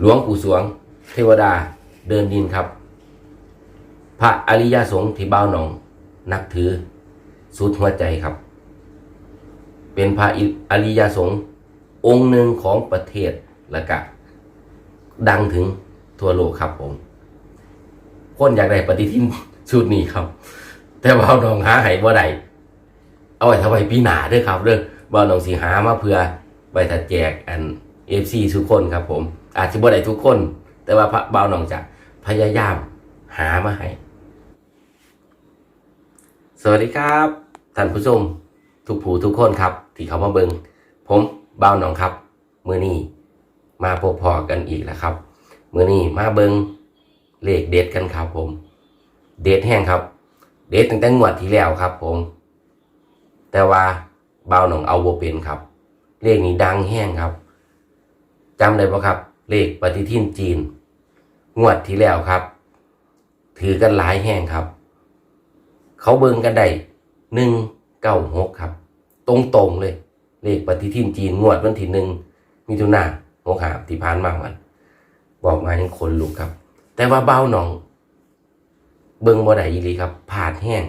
หลวงปู่สวง เทวดาเดินดินครับ พระอริยสงฆ์ที่บ้าวหนอง นับถือสุดหัวใจครับ เป็นพระอริยสงฆ์องค์หนึ่งของประเทศละกะ ดังถึงทั่วโลกครับผมคนอยากได้ปฏิทินชุดนี้ครับ แต่ว่าเอาน้องหาให้บ่ได้เอาไว้ทำไว้ปีหนาด้วยครับเด้อบ่าวน้องสิหามาเพื่อไว้ถ้าแจกอัน FC ทุกคนครับผม อาจจะบ่ได้ทุกคน แต่ว่าพระบ่าวน้องจะพยายามหามาให้สวัสดีครับท่านผู้ชมทุกผู้ทุกคนครับ ที่เขามาเบิงผมบ่าวน้องครับมือนี้มาพบพอกันอีกแล้วครับมือนี้มาเบิงเลขเด็ดกันครับผม เด็ดแห้งครับ เด็ดตั้งแต่งวดที่แล้วครับผม แต่ว่าบ่าวน้องเอาโบเป็นครับ เลขนี้ดังแห้งครับจำได้ปะครับ เลขปฏิทินจีน งวดที่แล้วครับ ถือกันหลายแห้งครับ เขาเบิ่งกันได้หนึ่งเก้าหกครับ ตรงตรงๆเลย เลขปฏิทินจีนงวดวันที่หนึ่งมิถุนาหกหาที่ผ่านมาวันบอกมายังคนลุกครับ แต่ว่าเบ้าหนอง เบิ่งบ่ได้อีหลีครับผาดแห้ง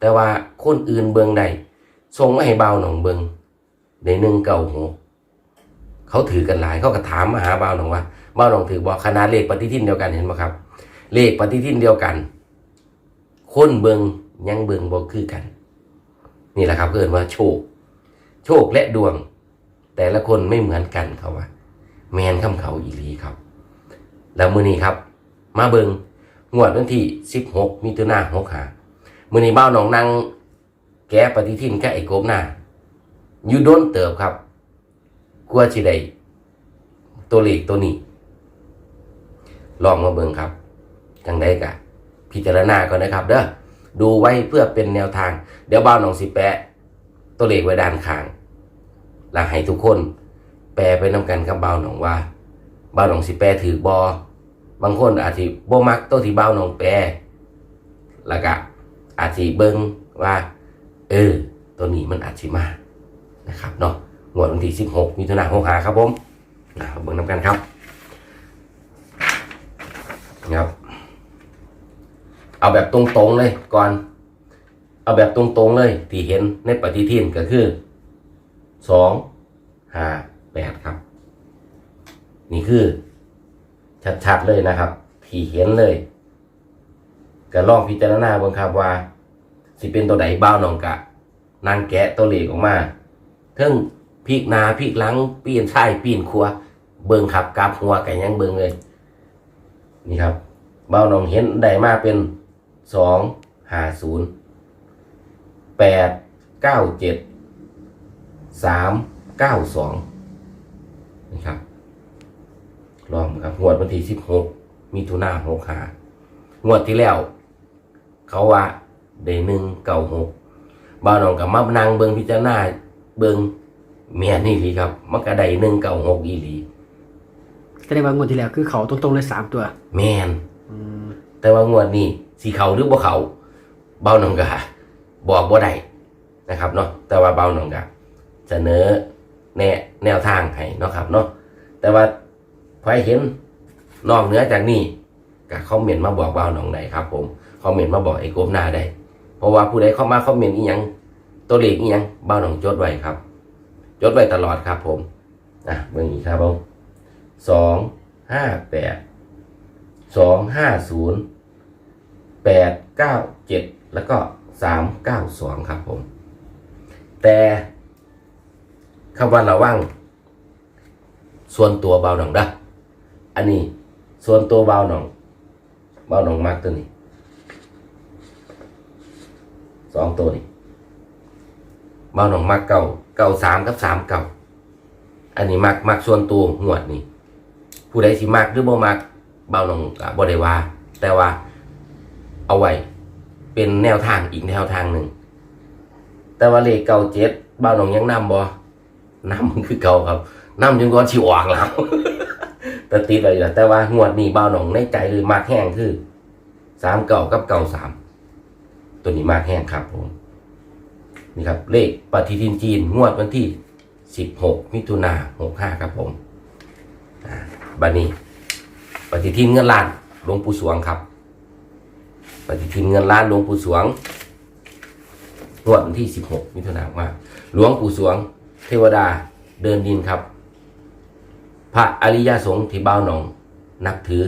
แต่ว่าคนอื่นเบิ่งได้ส่งมาให้เบ้าหนองเบิ่งในหนึ่งเก้าหก เขาถือกันหลายเขาก็ถามมาหาบ้าหนองว่าบ้าหนองถือบอกคณะเลขปฏิทินเดียวกันเห็นไหมครับ เลขปฏิทินเดียวกัน คนเบิงยังเบิงบ่คือกัน นี่แหละครับเกิดว่าโชค โชคและดวง แต่ละคนไม่เหมือนกันเขาว่า แมนคำเขาอีหลีครับ แล้วมือนี้ครับ มาเบิงงวดวันที่ 16มิถุนายนหกหามือนี้เบ้าหนองนางแก้ปฏิทินแกับไอ้กบหน้าอยู่โดนเติบครับ กลัวสิได้ตัวเลขตัวนี้ ลองมาเบิงครับจังได้กะ พิจารณาก่อนนะครับเด้อดูไว้เพื่อเป็นแนวทาง เดี๋ยวบ้าวหนองสิแปะ ตัวเลขไว้ด้านข้างแล้วให้ทุกคน แปลไปนำกันกับบ้าวหนองว่าบ้าวหนองสิแปลถือบอบางคนอาจสิบ่มักตัวที่บ้าวหนองแปลแล้วก็อาจสิเบิ่งว่า เออ ตัวนี้มันอาจสิมานะครับเนาะ งวดวันที่16มิถุนายน65ครับผมนะเบิ่งนำกันครับครับ เอาแบบตรงๆเลยก่อน เอาแบบตรงๆเลย ที่เห็นในปฏิทินก็คือสองห้าแปดครับ นี่คือชัดๆเลยนะครับ ที่เห็นเลยก็ลองพิจารณาบ้างครับว่า สิเป็นตัวไหนบ้าวหนองกะนางแกะตัวเลขออกมาเทิง พลิกนาพลิกหลังปีนซ้ายปีนขวเบิ่งขับกลับหัวไกันยังเบิ่งเลย นี่ครับเบ้าวหนองเห็นได้มาเป็นสองห้าศูนย์แปดเก้าเจ็ดสามเก้าสองนี่ครับลองครับงวดวันที่สิบหกมิถุนาหกหางวดที่แล้ว เขาว่าได้หนึ่งเก้าหกบ้าวหนองกับมานั่งเบิงพิจารณาเบิง เมียนี่ลีครับ มันก็ได้หนึ่งเก้าหกอีหลีก็ได้ว่างวดที่แล้วคือเขาตรงๆเลยสามตัว แมนอืมแต่ว่างวดนี้สีเขาหรือบ่เขาเบาหนองกะบอกบ่ได้นะครับเนาะแต่ว่าเบาหนองกะเสนอแนวแนวทางให้เนาะครับเนาะแต่ว่าใครเห็นนอกเหนือจากนี้ก็คอมเมนต์มาบอกเบาหนองได้ครับผมคอมเมนต์มาบอกไอ้กบหน้าได้เพราะว่าผู้ใดเข้ามาคอมเมนต์อีหยังตัวเลขอีหยังเบาหนองจดไว้ครับ จดไว้ตลอดครับผมอะเบิ่งอีกครับผมสองห้าแปดสองห้าศูนย์แปดเก้าเจ็ดแล้วก็สามเก้าสองครับผม แต่คำว่าระวัง ส่วนตัวเบาหน่องนะอันนี้ส่วนตัวเบาหน่อง เบาหน่องมากตัวนี้สองตัวนี้ บ้าหน่องมากเก่าเก่าสามกับสามเก่าอันนี้มักมักส่วนตัวหวดนี่ผู้ใดสิมักหรือบ่มักเบาลงกับบ่ได้ว่า แต่ว่า เอาไว้เป็นแนวทางอีกแนวทางหนึ่ง แต่ว่าเลขเก่าเจ็ดเบาลงยังนำบ่นำมันคือเก่าครับนำจนก่อนสิออกแล้วแต่ติดไว้อยู่แล้วแต่ว่างวดนี้เบาหนองในใจเลยมากแห้งคือสามเก่ากับเก่าสามตัวนี้มากแห้งครับผม นี่ครับเลขปฏิทินจีนงวดวันที่สิบหกมิถุนาหกห้าครับผมบัดนี้ ปฏิทินเงินล้านหลวงปู่สวงครับ ปฏิทินเงินล้านหลวงปู่สวงงวดวันที่ 16 มิถุนายนมาหลวงปู่สวง เทวดาเดินดินครับ พระอริยสงฆ์ที่บ้าวหนอง นับถือ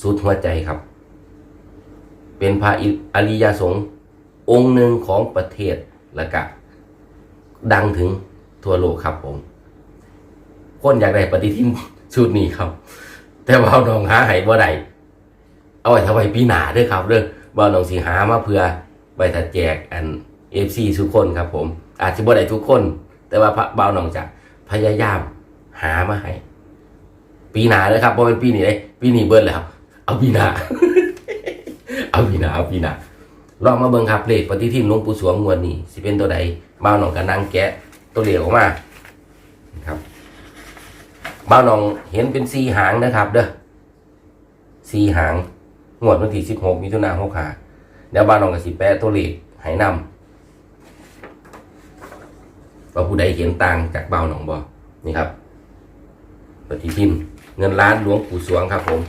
สุดหัวใจครับ เป็นพระอริยสงฆ์องค์หนึ่งของประเทศ และกะดังถึงทั่วโลกครับผมคนอยากได้ปฏิทินชุดนี้ครับ แต่ว่าน้องหาให้บ่ได้เอาไว้ทำไว้ปีหนาด้วยครับเด้อบ่าน้องสิหามาเพื่อไว้ถัดแจกอัน FC ทุกคนครับ ผม อาจจะบ่ได้ทุกคน แต่ว่าพระบ่าวน้องจะพยายามหามาให้ปีหนาเลยครับบ่เป็นปีนี้เลยปีนี้เบิดแล้ว เอาปีหนา เอาปีหนาเอาปีหนา ลองมาเบิ่งครับเลขปฏิทินหลวงปู่สวงงวดนี้สิเป็นตัวใดบ่าวน้องก็นั่งแกะตัวเหลขออกมาครับบ้าวน้องเห็นเป็นสีหางนะครับ เด้อสีหางงวดวันที่สิบหกมิถุนาหกหาเดี๋ยวบ้าวน้องกับสิแปะตัวเลขให้นำว่าผู้ใดเห็นต่างจากบ้าวน้องบ่นี่ครับ ปฏิทินเงินล้านหลวงปู่สวงครับ ผม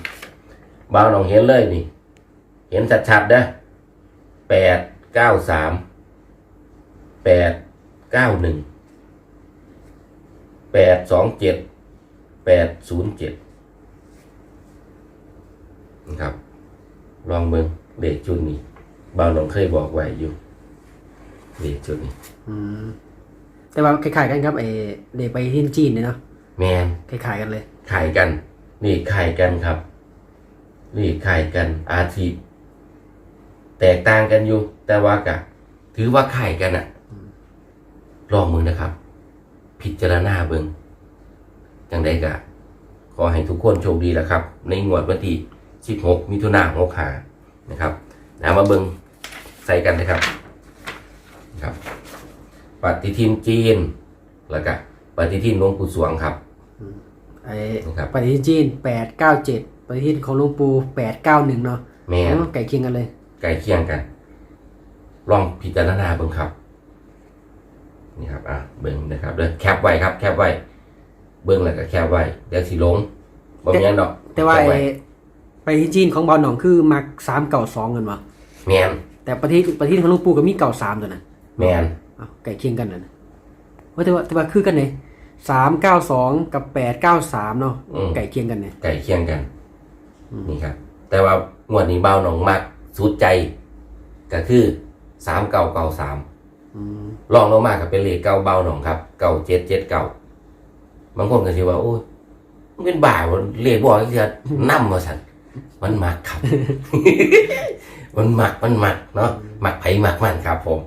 บ้าวน้องเห็นเลยนี่ เห็นชัดๆเด้อ แปดเก้าสามแปดเก้าหนึ่งแปดสองเจ็ดแปดศูนย์เจ็ดนะครับ ลองเบิ่งเลขจุดนี้บ่าวหนองเคยบอกไว้อยู่เลขจุดนี้อืมแต่ว่าคล้ายๆกันครับไอ้เด็กไปที่จีนเนี่ยเนาะแมนคล้ายๆกันเลยขายกันเลขขายกันครับเลขขายกันอาทิ แตกต่างกันอยู่ แต่ว่ากะถือว่าขายกันอะลองมือนะครับ พิจารณาเบิ่งจังใดกะ ขอให้ทุกคนโชคดีแหละครับ ในงวดวันที่16มิถุนายน6หานะครับนะมาเบิงใส่กันนะครับนะครับ ปฏิทินจีน แล้วก็ปฏิทินหลวงปู่สวงครับไอ้นะครับปฏิทินจีนแปดเก้าเจ็ดปฏิทินของหลวงปู่แปดเก้าหนึ่งเนาะแม่นอ๋อไก่เคียงกันเลยใกล้เคียงกัน ลองพิจารณาเบิ่งครับ นี่ครับอะเบิ่งนะครับเด้อแคปไว้ครับ แคปไว้ เบิ่งแล้วก็แคปไว้เดี๋ยวสิลงบ่มีหยังดอกแต่ว่าคปไอ้ไว้ปฏิทินจีนของเบาหนองคือมักสามเก่าสองกันวะแม่นแต่ปฏิทินปฏิทินของหลวงปู่ก็มีเก่าสามตัวนั้นแม่นอ้าวไก่เคียงกันนั่นว่าแต่ว่าแต่ว่าคือกันเนี่ยสามเก้าสองกับแปดเก้าสามเนาะอืมไก่เคียงกันเนี่ยใกล้เคียงกันนี่ครับ แต่ว่างวดนี้เบาหนองมัก สุดใจ ก็คือสามเก่าเก่าสามอืมลองลงมาก็เป็นเลขเก่าเบาหนองครับเก่าเจ็ดเจ็ดเก่าบางคนก็สิว่า โอ้ยมันเป็นบ่าบ่เลขบอกที่จะนั่มมาสันมันมักครับ มันมักมันมักเนาะมักไผมักมันครับ ผม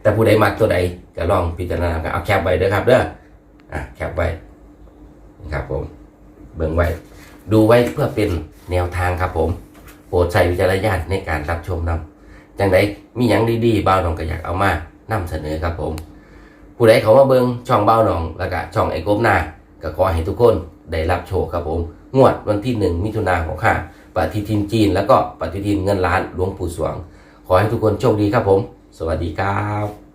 แต่ผู้ใดมักตัวใดก็ลองพิจารณากันเอาแคปไว้เด้อครับ เด้ออะแคปไว้นะครับ ผม เบิ่งไว้ ดูไว้เพื่อเป็นแนวทางครับผม โปรดใช้วิจารณญาณในการรับชมนำจังไดมีหยังดีๆบ้าวหนองก็อยากเอามานำเสนอครับผม ผู้ใดเขามาเบิงช่องบ้าวหนองแล้วก็ช่องไอ้กบหน้าก็ขอให้ทุกคนได้รับโชคครับผม งวดวันที่หนึ่งมิถุนาของข้าปฏิทินจีน แล้วก็ปฏิทินเงินล้านหลวงปู่สวง ขอให้ทุกคนโชคดีครับผม สวัสดีครับ